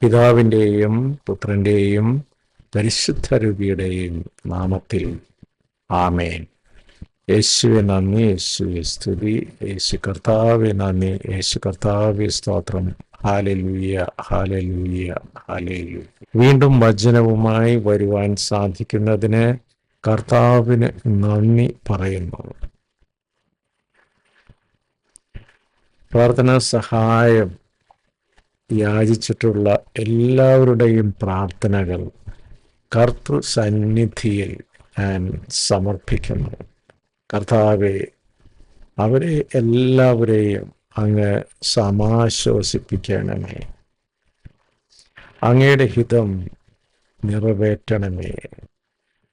പിതാവിന്റെയും പുത്രന്റെയും പരിശുദ്ധ രൂപിയുടെയും നാമത്തിൽ. ആമേൻ. യേശുവെ നന്ദി യേശുവെ സ്തുതി യേശു കർത്താവെ നന്ദി യേശു കർത്താവെ സ്തോത്രം. ഹാലലൂയ ഹാലലൂയ ഹാലലു വീണ്ടും വചനവുമായി വരുവാൻ സാധിക്കുന്നതിന് കർത്താവിന് നന്ദി പറയുന്നു. പ്രാർത്ഥന സഹായം. യാചിച്ചിട്ടുള്ള എല്ലാവരുടെയും പ്രാർത്ഥനകൾ കർത്തൃ സന്നിധിയിൽ ഞാൻ സമർപ്പിക്കുന്നു. കർത്താവെ അവരെ എല്ലാവരെയും അങ്ങ് സമാശ്വസിപ്പിക്കണമേ. അങ്ങയുടെ ഹിതം നിറവേറ്റണമേ.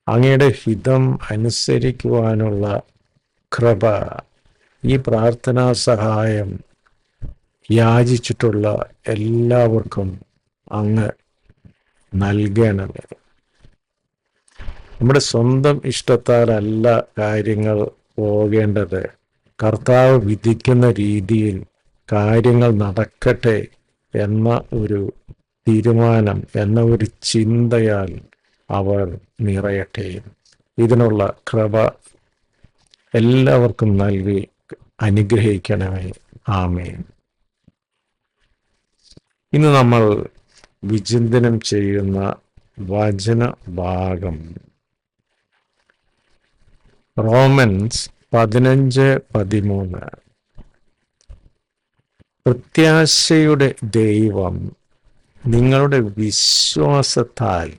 അങ്ങയുടെ ഹിതം അനുസരിക്കുവാനുള്ള കൃപ ഈ പ്രാർത്ഥനാ സഹായം യാചിച്ചിട്ടുള്ള എല്ലാവർക്കും അങ്ങ് നൽകണമേ. നമ്മുടെ സ്വന്തം ഇഷ്ടത്താലല്ല കാര്യങ്ങൾ പോകേണ്ടത്. കർത്താവ് വിധിക്കുന്ന രീതിയിൽ കാര്യങ്ങൾ നടക്കട്ടെ എന്ന ഒരു തീരുമാനം എന്ന ഒരു ചിന്തയാൽ അവർ നിറയട്ടെ. ഇതിനുള്ള കൃപ എല്ലാവർക്കും നൽകി അനുഗ്രഹിക്കണമേ. ആമേൻ. ഇന്ന് നമ്മൾ വിചിന്തനം ചെയ്യുന്ന വചന ഭാഗം. റോമൻസ് പതിനഞ്ച് പതിമൂന്ന്. പ്രത്യാശയുടെ ദൈവം നിങ്ങളുടെ വിശ്വാസത്താൽ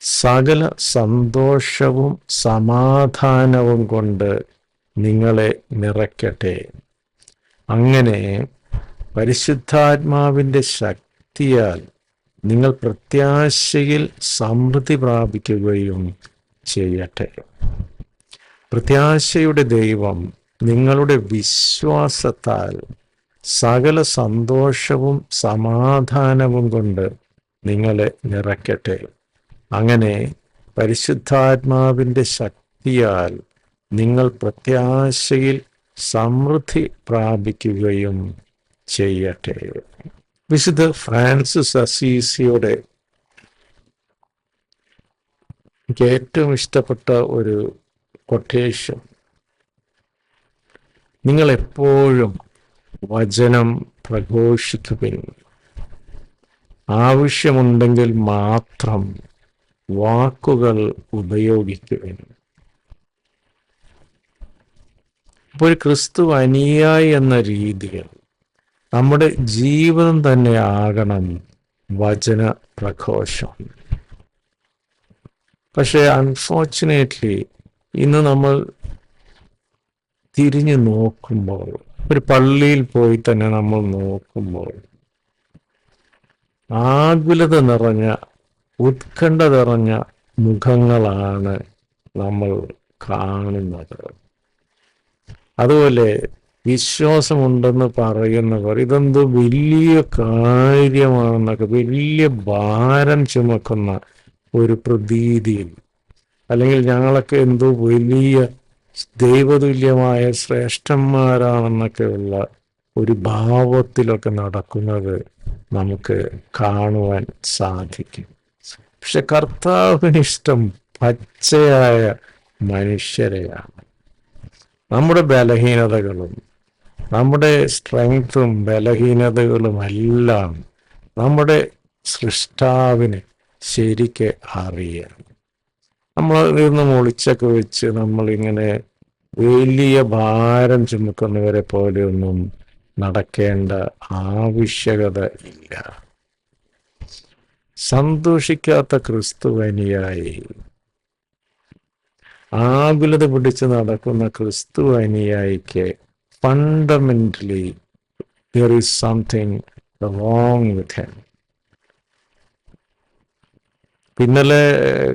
സകല സന്തോഷവും സമാധാനവും കൊണ്ട് നിങ്ങളെ നിറയ്ക്കട്ടെ. അങ്ങനെ പരിശുദ്ധാത്മാവിന്റെ ശക്തിയാൽ നിങ്ങൾ പ്രത്യാശയിൽ സമൃദ്ധി പ്രാപിക്കുകയും ചെയ്യട്ടെ. പ്രത്യാശയുടെ ദൈവം നിങ്ങളുടെ വിശ്വാസത്താൽ സകല സന്തോഷവും സമാധാനവും കൊണ്ട് നിങ്ങളെ നിറയ്ക്കട്ടെ. അങ്ങനെ പരിശുദ്ധാത്മാവിന്റെ ശക്തിയാൽ നിങ്ങൾ പ്രത്യാശയിൽ സമൃദ്ധി പ്രാപിക്കുകയും ചെയ്യട്ടെ. വിശുദ്ധ ഫ്രാൻസിസ് അസീസിയുടെ എനിക്ക് ഏറ്റവും ഇഷ്ടപ്പെട്ട ഒരു കൊട്ടേഷൻ നിങ്ങൾ എപ്പോഴും വചനം പ്രഘോഷിക്കുവിൻ. ആവശ്യമുണ്ടെങ്കിൽ മാത്രം വാക്കുകൾ ഉപയോഗിക്കുവിൻ. ഇപ്പോൾ ഒരു ക്രിസ്തു അനുയായി എന്ന രീതിയിൽ നമ്മുടെ ജീവിതം തന്നെ ആകണം വചന പ്രഘോഷം. പക്ഷേ അൺഫോർച്ചുനേറ്റ്ലി ഇന്ന് നമ്മൾ തിരിഞ്ഞു നോക്കുമ്പോൾ ഒരു പള്ളിയിൽ പോയി തന്നെ നമ്മൾ നോക്കുമ്പോൾ ആകുലത നിറഞ്ഞ ഉത്കണ്ഠ നിറഞ്ഞ മുഖങ്ങളാണ് നമ്മൾ കാണുന്നത്. അതുപോലെ വിശ്വാസമുണ്ടെന്ന് പറയുന്നവർ ഇതെന്തോ വലിയ കാര്യമാണെന്നൊക്കെ വലിയ ഭാരം ചുമക്കുന്ന ഒരു പ്രതീതിയിൽ. അല്ലെങ്കിൽ ഞങ്ങളൊക്കെ എന്തോ വലിയ ദൈവതുല്യമായ ശ്രേഷ്ഠന്മാരാണെന്നൊക്കെയുള്ള ഒരു ഭാവത്തിലൊക്കെ നടക്കുന്നത് നമുക്ക് കാണുവാൻ സാധിക്കും. പക്ഷെ കർത്താവിനിഷ്ടം പച്ചയായ മനുഷ്യരെയാണ്. നമ്മുടെ ബലഹീനതകളും നമ്മുടെ സ്ട്രെങ്ത്തും ബലഹീനതകളും എല്ലാം നമ്മുടെ സൃഷ്ടാവിന് ശരിക്ക് അറിയാം നമ്മൾ നിന്ന് ഒളിച്ചൊക്കെ വെച്ച് നമ്മളിങ്ങനെ വലിയ ഭാരം ചുമക്കുന്നവരെ പോലെയൊന്നും നടക്കേണ്ട ആവശ്യകത ഇല്ല. സന്തോഷിക്കാത്ത ക്രിസ്തുവനിയായി ആകുലത പിടിച്ച് നടക്കുന്ന ക്രിസ്തു അനുയായിക്ക് there is something wrong with him. പിന്നലെ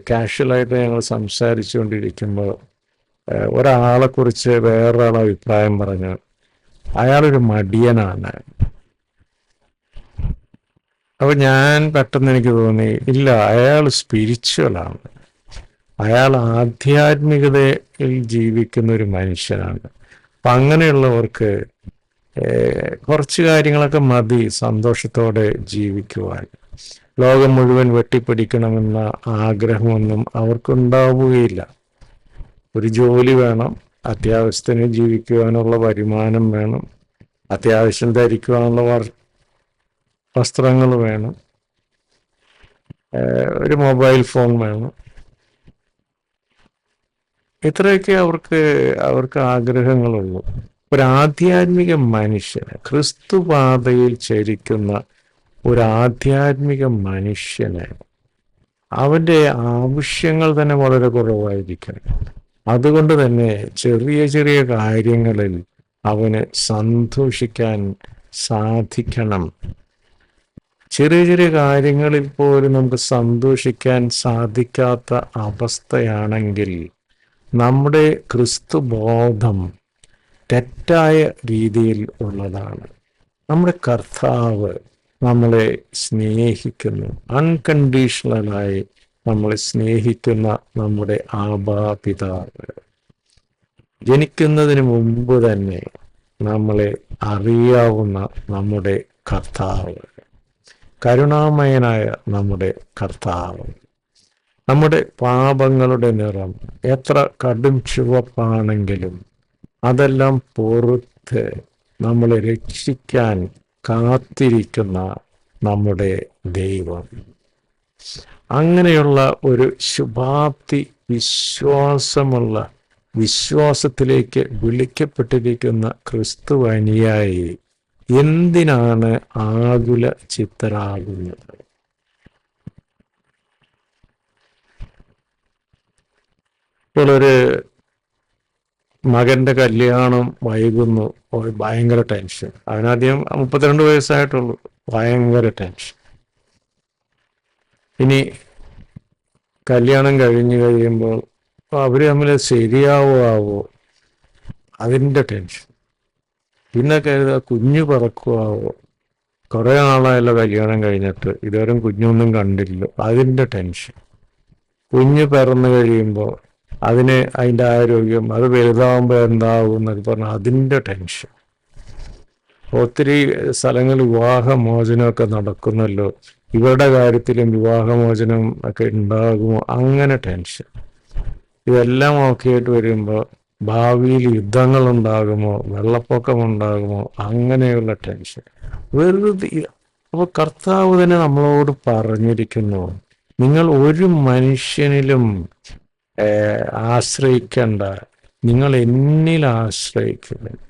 കാഷ്വലായിട്ട് ഞങ്ങൾ സംസാരിച്ചുകൊണ്ടിരിക്കുമ്പോൾ ഒരാളെക്കുറിച്ച് വേറൊരാൾ അഭിപ്രായം പറഞ്ഞു അയാളൊരു മടിയനാണ്. അപ്പോൾ ഞാൻ പെട്ടെന്ന് എനിക്ക് തോന്നി ഇല്ല അയാൾ സ്പിരിച്വലാണ് അയാൾ ആധ്യാത്മികതയിൽ ജീവിക്കുന്ന ഒരു മനുഷ്യനാണ്. അപ്പൊ അങ്ങനെയുള്ളവർക്ക് കുറച്ച് കാര്യങ്ങളൊക്കെ മതി സന്തോഷത്തോടെ ജീവിക്കുവാൻ. ലോകം മുഴുവൻ വെട്ടിപ്പിടിക്കണമെന്ന ആഗ്രഹമൊന്നും അവർക്കുണ്ടാവുകയില്ല. ഒരു ജോലി വേണം അത്യാവശ്യത്തിന് ജീവിക്കുവാനുള്ള വരുമാനം വേണം അത്യാവശ്യം ധരിക്കുവാനുള്ള വസ്ത്രങ്ങൾ വേണം ഒരു മൊബൈൽ ഫോൺ വേണം. ഇത്രയൊക്കെ അവർക്ക് അവർക്ക് ആഗ്രഹങ്ങളുള്ളൂ. ഒരു ആധ്യാത്മിക മനുഷ്യന് ക്രിസ്തുപാതയിൽ ചരിക്കുന്ന ഒരു ആധ്യാത്മിക മനുഷ്യന് അവന്റെ ആവശ്യങ്ങൾ തന്നെ വളരെ കുറവായിരിക്കണം. അതുകൊണ്ട് തന്നെ ചെറിയ ചെറിയ കാര്യങ്ങളിൽ അവന് സന്തോഷിക്കാൻ സാധിക്കണം. ചെറിയ ചെറിയ കാര്യങ്ങളിൽ പോലും നമുക്ക് സന്തോഷിക്കാൻ സാധിക്കാത്ത അവസ്ഥയാണെങ്കിൽ നമ്മുടെ ക്രിസ്തു ബോധം തെറ്റായ രീതിയിൽ ഉള്ളതാണ്. നമ്മുടെ കർത്താവ് നമ്മളെ സ്നേഹിക്കുന്നു. അൺകണ്ടീഷണലായി നമ്മളെ സ്നേഹിക്കുന്ന നമ്മുടെ ആബാപിതാവ് ജനിക്കുന്നതിന് മുമ്പ് തന്നെ നമ്മളെ അറിയാവുന്ന നമ്മുടെ കർത്താവ്. കരുണാമയനായ നമ്മുടെ കർത്താവ്. നമ്മുടെ പാപങ്ങളുടെ നിറം എത്ര കടും ചുവപ്പാണെങ്കിലും അതെല്ലാം പൊറുത്ത് നമ്മളെ രക്ഷിക്കാൻ കാത്തിരിക്കുന്ന നമ്മുടെ ദൈവം. അങ്ങനെയുള്ള ഒരു ശുഭാപ്തി വിശ്വാസമുള്ള വിശ്വാസത്തിലേക്ക് വിളിക്കപ്പെട്ടിരിക്കുന്ന ക്രിസ്തു അനുയായി എന്തിനാണ് ആകുല ചിത്തരാകുന്നത് ഒരു മകന്റെ കല്യാണം വൈകുന്നു. ഭയങ്കര ടെൻഷൻ അവനാദ്യം മുപ്പത്തിരണ്ട് വയസ്സായിട്ടുള്ളൂ. ഭയങ്കര ടെൻഷൻ ഇനി കല്യാണം കഴിഞ്ഞു കഴിയുമ്പോൾ അവർ തമ്മിൽ ശരിയാവോ ആവോ? അതിന്റെ ടെൻഷൻ പിന്നെ കരുതുക കുഞ്ഞു പറക്കുവോ കുറേ നാളായല്ലോ കല്യാണം കഴിഞ്ഞിട്ട്. ഇതുവരെ കുഞ്ഞൊന്നും കണ്ടില്ല. അതിന്റെ ടെൻഷൻ കുഞ്ഞ് പിറന്നു കഴിയുമ്പോൾ അതിന് അതിന്റെ ആരോഗ്യം അത് വലുതാവുമ്പോൾ എന്താവും എന്നൊക്കെ പറഞ്ഞാൽ അതിന്റെ ടെൻഷൻ ഒത്തിരി സ്ഥലങ്ങളിൽ വിവാഹമോചനമൊക്കെ നടക്കുന്നല്ലോ. ഇവരുടെ കാര്യത്തിലും വിവാഹമോചനം ഒക്കെ ഉണ്ടാകുമോ? അങ്ങനെ ടെൻഷൻ ഇതെല്ലാം ഓക്കെ ആയിട്ട് വരുമ്പോൾ ഭാവിയിൽ യുദ്ധങ്ങൾ ഉണ്ടാകുമോ വെള്ളപ്പൊക്കം ഉണ്ടാകുമോ അങ്ങനെയുള്ള ടെൻഷൻ വെറുതെ അപ്പോൾ കർത്താവ് തന്നെ നമ്മളോട് പറഞ്ഞിരിക്കുന്നു നിങ്ങൾ ഒരു മനുഷ്യനിലും ആശ്രയിക്കേണ്ട. നിങ്ങൾ എന്നിൽ ആശ്രയിക്കുക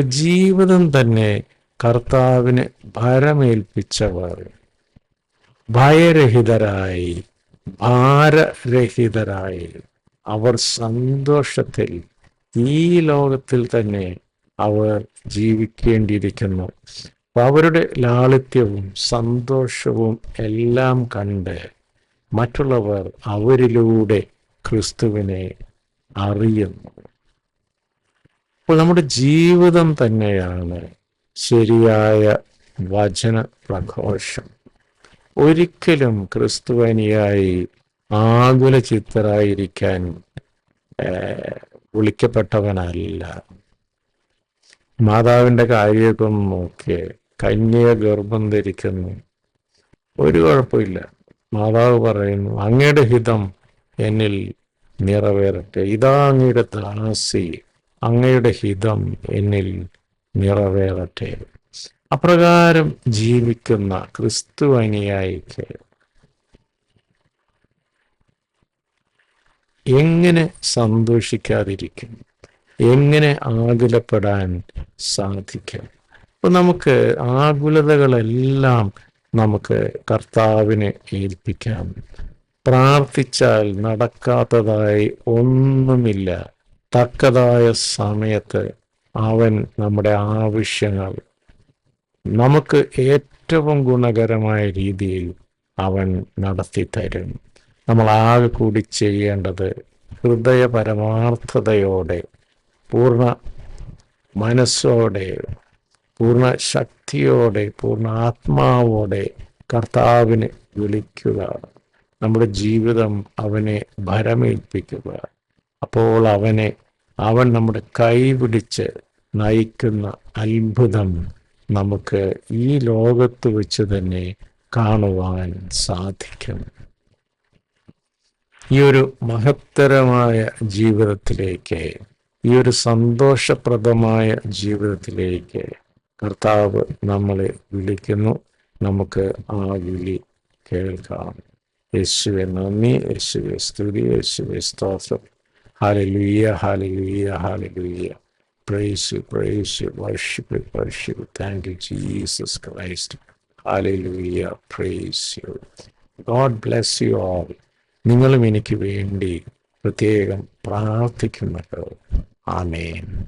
ജീവിതം തന്നെ കർത്താവിന് ഭരമേൽപ്പിച്ചവർ. ഭയരഹിതരായി ഭാരരഹിതരായി അവർ സന്തോഷത്തിൽ ഈ ലോകത്തിൽ തന്നെ അവർ ജീവിക്കേണ്ടിയിരിക്കുന്നു. അവരുടെ ലാളിത്യവും സന്തോഷവും എല്ലാം കണ്ട് മറ്റുള്ളവർ അവരിലൂടെ ക്രിസ്തുവിനെ അറിയുന്നു. അപ്പോൾ നമ്മുടെ ജീവിതം തന്നെയാണ് ശരിയായ വചന പ്രഘോഷം. ഒരിക്കലും ക്രിസ്തുവനിയായി ആകുല ചിത്തരായിരിക്കാൻ വിളിക്കപ്പെട്ടവനല്ല. മാതാവിന്റെ കാര്യമൊക്കെ നോക്കിയേ കന്യ ഗർഭം ധരിക്കുന്നു. ഒരു കുഴപ്പമില്ല. മാതാവ് പറയുന്നു അങ്ങയുടെ ഹിതം എന്നിൽ നിറവേറട്ടെ. ഇതാ അങ്ങയുടെ ദാസി. അങ്ങയുടെ ഹിതം എന്നിൽ നിറവേറട്ടെ. അപ്രകാരം ജീവിക്കുന്ന ക്രിസ്തു അനുയായിക്ക് എങ്ങനെ സന്തോഷിക്കാതിരിക്കും? എങ്ങനെ ആകുലപ്പെടാൻ സാധിക്കും? അപ്പൊ നമുക്ക് ആകുലതകളെല്ലാം നമുക്ക് കർത്താവിനെ ഏൽപ്പിക്കാം. പ്രാർത്ഥിച്ചാൽ നടക്കാത്തതായി ഒന്നുമില്ല. തക്കതായ സമയത്ത് അവൻ നമ്മുടെ ആവശ്യങ്ങൾ നമുക്ക് ഏറ്റവും ഗുണകരമായ രീതിയിൽ അവൻ നടത്തി തരും നമ്മൾ ആകെ കൂടി ചെയ്യേണ്ടത് ഹൃദയ പരമാർത്ഥതയോടെ പൂർണ മനസ്സോടെ പൂർണ ശക്തിയോടെ പൂർണ ആത്മാവോടെ കർത്താവിനെ വിളിക്കുക നമ്മുടെ ജീവിതം അവനെ ഭരമേൽപ്പിക്കുക. അപ്പോൾ അവനെ അവൻ നമ്മുടെ കൈ പിടിച്ച് നയിക്കുന്ന അത്ഭുതം നമുക്ക് ഈ ലോകത്ത് വെച്ച് തന്നെ കാണുവാൻ സാധിക്കും. ഈ ഒരു മഹത്തരമായ ജീവിതത്തിലേക്ക് ഈ ഒരു സന്തോഷപ്രദമായ ജീവിതത്തിലേക്ക് കർത്താവ് നമ്മളെ വിളിക്കുന്നു. നമുക്ക് ആ വിളി കേൾക്കാം. യേശുവെ നന്ദി. യേശുവെ സ്തുതി. യേശുവെ സ്തോത്രം. Hallelujah hallelujah praise praise worship worship thank you Jesus Christ hallelujah praise you God bless you all നിങ്ങളും എനിക്ക് വേണ്ടി പ്രത്യേകം പ്രാർത്ഥിക്കുന്നുണ്ടോ. ആമേൻ.